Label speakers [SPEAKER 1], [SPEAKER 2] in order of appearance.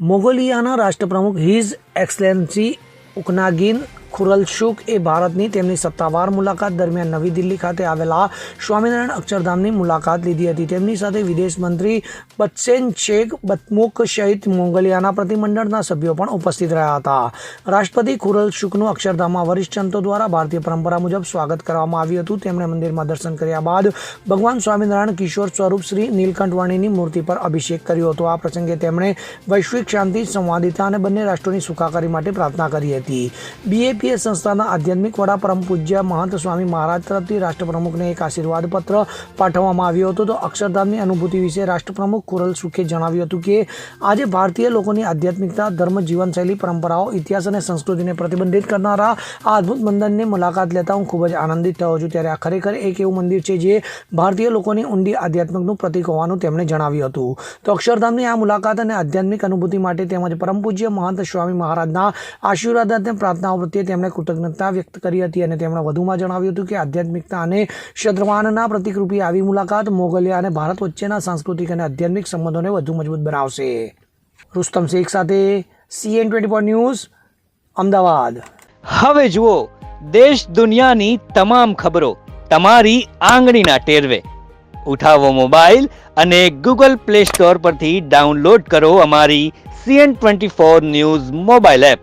[SPEAKER 1] મોગોલિયાના રાષ્ટ્રપ્રમુખ હિઝ એક્સલેન્સી ઉકનાગિન ખુરલશુક એ ભારતની તેમની સત્તાવાર મુલાકાત દરમિયાન નવી દિલ્હી ખાતે આવેલા સ્વામિનારાયણ અક્ષરધામની મુલાકાત લીધી હતી. તેમની સાથે વિદેશ મંત્રી બત્સેન શેખ બતમુક સહિત મોંગોલિયાના પ્રતિમંડળના સભ્યો પણ ઉપસ્થિત રહ્યા હતા. રાષ્ટ્રપતિ ખુરલશુકનું અક્ષરધામમાં વરિષ્ઠ સંતો દ્વારા ભારતીય પરંપરા મુજબ સ્વાગત કરવામાં આવ્યું હતું. તેમણે મંદિરમાં દર્શન કર્યા બાદ ભગવાન સ્વામિનારાયણ કિશોર સ્વરૂપ શ્રી નીલકંઠવાણીની મૂર્તિ પર અભિષેક કર્યો હતો. આ પ્રસંગે તેમણે વૈશ્વિક શાંતિ, સંવાદિતા અને બંને રાષ્ટ્રોની સુખાકારી માટે પ્રાર્થના કરી હતી. બીએપીએ સંસ્થાના આધ્યાત્મિક વડા પરમ પૂજ્ય મહંત સ્વામી મહારાજ તરફથી રાષ્ટ્રપ્રમુખને એક આશીર્વાદ પત્ર પાઠવવામાં આવ્યો હતો. તો અક્ષરધામની અનુભૂતિ વિશે રાષ્ટ્રપ્રમુખ કુરલ સુખે જણાવ્યું હતું કે, આજે ભારતીય લોકોની આધ્યાત્મિકતા, ધર્મ, જીવનશૈલી, પરંપરાઓ, ઇતિહાસ અને સંસ્કૃતિને પ્રતિબંધિત કરનારા આ અદ્ભુત મંદિરની મુલાકાત લેતા હું ખૂબ જ આનંદિત થયો છું. ત્યારે આ ખરેખર એક એવું મંદિર છે જે ભારતીય લોકોની ઊંડી આધ્યાત્મિકનું પ્રતીક હોવાનું તેમણે જણાવ્યું હતું. તો અક્ષરધામની આ મુલાકાત અને આધ્યાત્મિક અનુભૂતિ માટે તેમજ પરમ પૂજ્ય મહંત સ્વામી મહારાજના આશીર્વાદ અને પ્રાર્થનાઓ પ્રત્યે તેમણે કૃતજ્ઞતા વ્યક્ત કરી હતી અને તેમણે વધુમાં જણાવ્યું હતું કે આધ્યાત્મિકતા અને શદ્રવાનના પ્રતિકરૂપી આવી મુલાકાત મોગલિયા અને ભારત વચ્ચેના સાંસ્કૃતિક અને આધ્યાત્મિક સંબંધોને વધુ મજબૂત બનાવશે. રુસ્તમ શેખ સાથે CN twenty four news, Ahmedabad.
[SPEAKER 2] હવે જુઓ, દેશ દુનિયાની તમામ ખબરો તમારી આંગળીના ટેરવે. ઉઠાવો મોબાઈલ અને ગૂગલ પ્લે સ્ટોર પરથી ડાઉનલોડ કરો અમારી CN twenty four news mobile app.